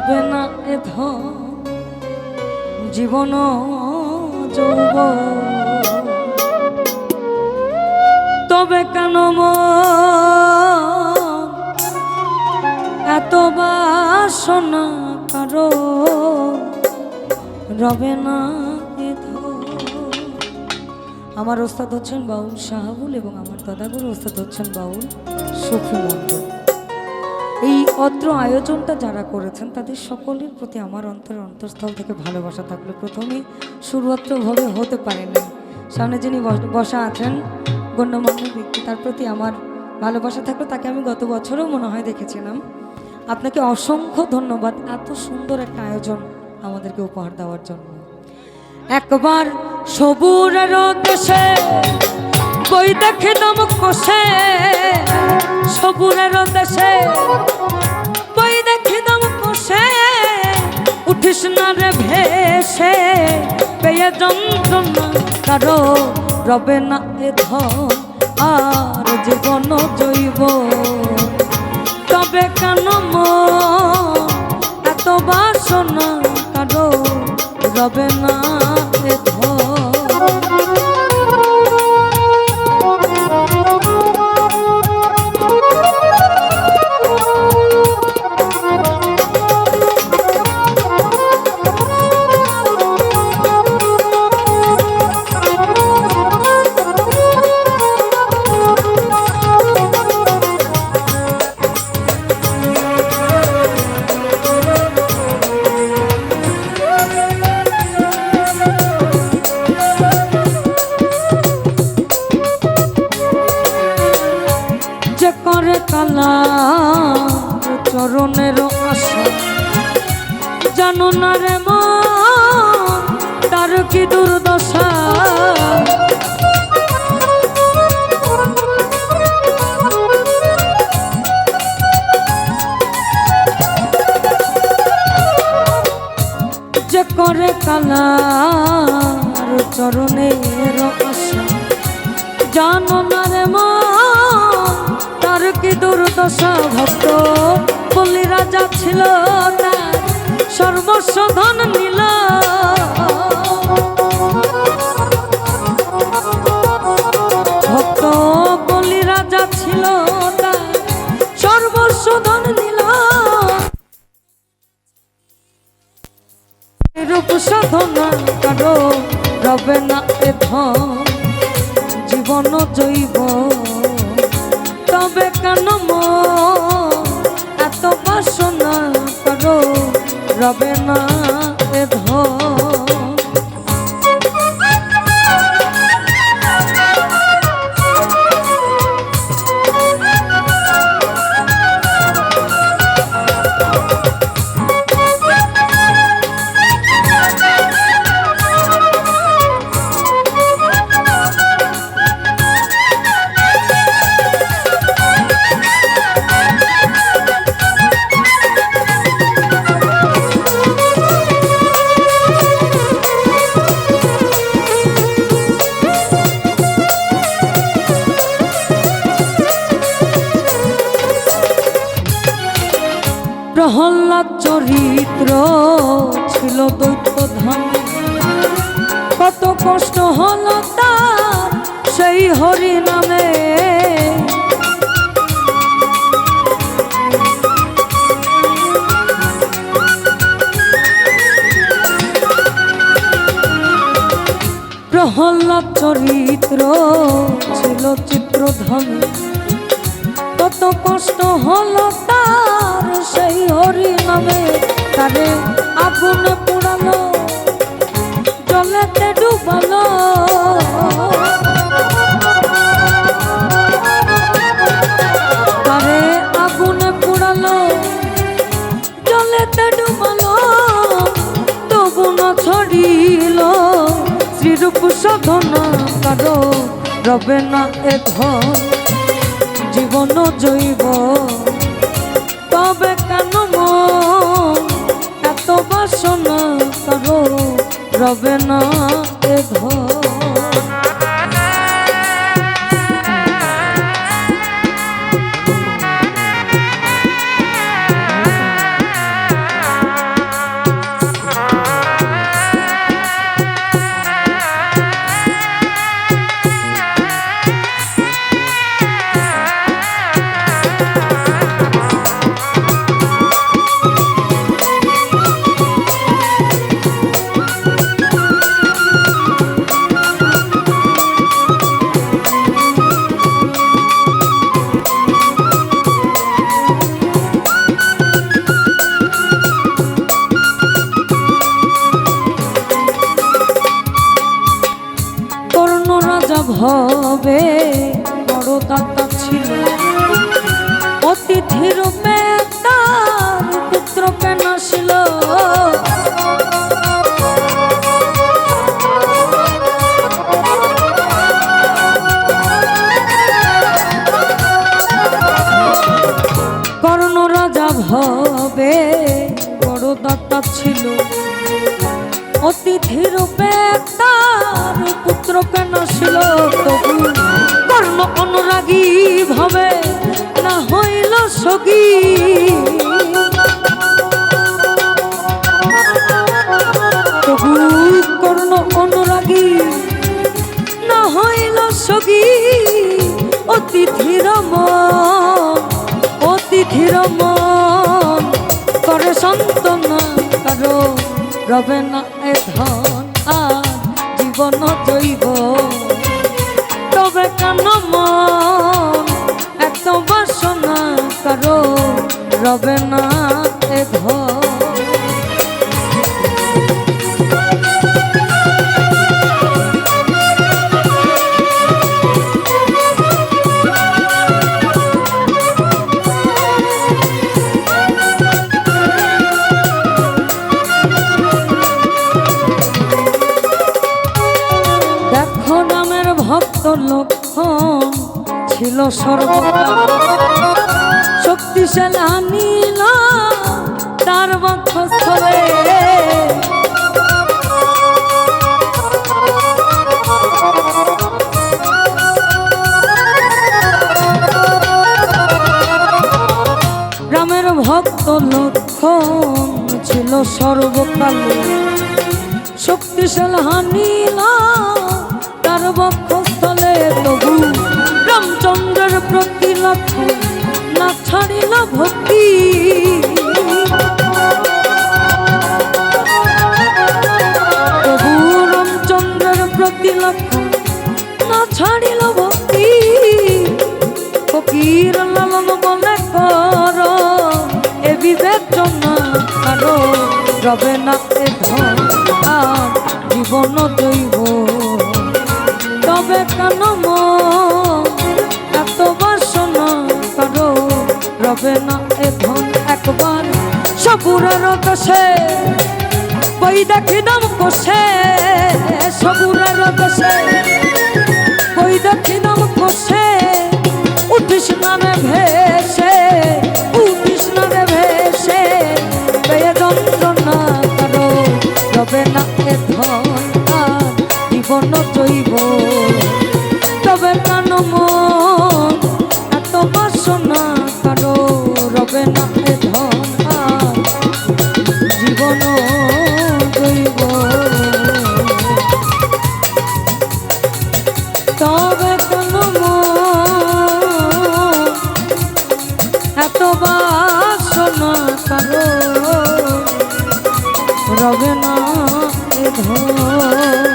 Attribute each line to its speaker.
Speaker 1: রবে না এ জীবন যৌব তবে কেন এত বাসনা কারও? রবে না আমার ওস্তাদ হচ্ছেন বাউল শাহাবুল এবং আমার দাদাগুলো ওস্তাদ হচ্ছেন বাউল সখী মণ্ডল। এই অত্র আয়োজনটা যারা করেছেন, তাদের সকলের প্রতি আমার অন্তরের অন্তঃস্থল থেকে ভালোবাসা থাকল। প্রথমে শুরুয়াত্রভাবে হতে পারেনি সামনে যিনি বসা আছেন, গণ্যমান্য ব্যক্তি, তার প্রতি আমার ভালোবাসা থাকল, তাকে আমি গত বছরও মনে হয় দেখেছিলাম। আপনাকে অসংখ্য ধন্যবাদ, এত সুন্দর একটা আয়োজন আমাদেরকে উপহার দেওয়ার জন্য। একবার সবুরের দেশে বই দেখে নাম কষে, সবুরের দেশে। বই দেখে নাম কষে, উঠিস না রে ভেসে, পেয়ে যন্ত্রণা কারও রবে না এ ধন, আর জীবন জৈব। তবে কেন এত বাসনা কারও রবে না এ ধন? কালা চরণের আশা। জানো না রে তার কি দুর্দশা? যে করে কালার চরণের আশা। জানো না দুর্দশা ভক্ত বলি রাজা ছিল তার সর্বস্ব ধন নিল। ভক্ত, বলি রাজা ছিল তার সর্বস্ব সাধনা রবে না এ জীবন জৈব। তবে কেন এত বাসনা করো রবে না। প্রহ্লাদ চরিত্র ছিল দৈত্য ধাম কত কষ্ট হলো তার সেই হরি নামে। প্রহ্লাদ চরিত্র ছিল চিত্রধামে কত কষ্ট হলো তার সেই হরি নামে তারে আগুনে পুড়ালো, জলেতে ডুবালো। তারে আগুনে পুড়ালো, জলেতে ডুবালো, তবু না ছড়িল। শ্রীরূপ সাধনা কারও রবে না এ জীবন জৈব। তবে কেন এত বাসনা করো রবে না এ ধন। অতিথি রূপে তার পুত্র কেন ছিল তবু কর্ণ অনুরাগী ভাবে, না হইল সগী। তবু কর্ণ অনুরাগী, না হইল সগী। অতিথির মন অতিথির মন, করে সন্তনা কারও রবে না। ধন আর জীবন জৈব। তবে কেন মন এত বাসনা করো রবে না এ ধন? সর্বদা শক্তিশালী আনিল তার বক্ষস্থলে। রামের ভক্ত লক্ষণ ছিল সর্বকালে। শক্তিশাল হানিলা তার তবু রামচন্দ্রের প্রতি লক্ষ্য না ছাড়িল ভক্তি। রামচন্দ্রের প্রতি লক্ষ্য না ছাড়িল ভক্তি। ফকির লালন মনে কর, এ বিবেচনা কারও রবে না এ ধন জীবন দৈব তবে কেন সবুরের কাছে বই দেখি দাম কষে সবুরের কাছে ওই দক্ষিণম কষে উঠিস না রে ভেসে, উঠিস না রে ভেসে। পেয়ে যন্ত্রণা করো রবে না এ ধন জীবন জৈব তবে কান মন এত বাসনা করো রবে না করো রবে না ধর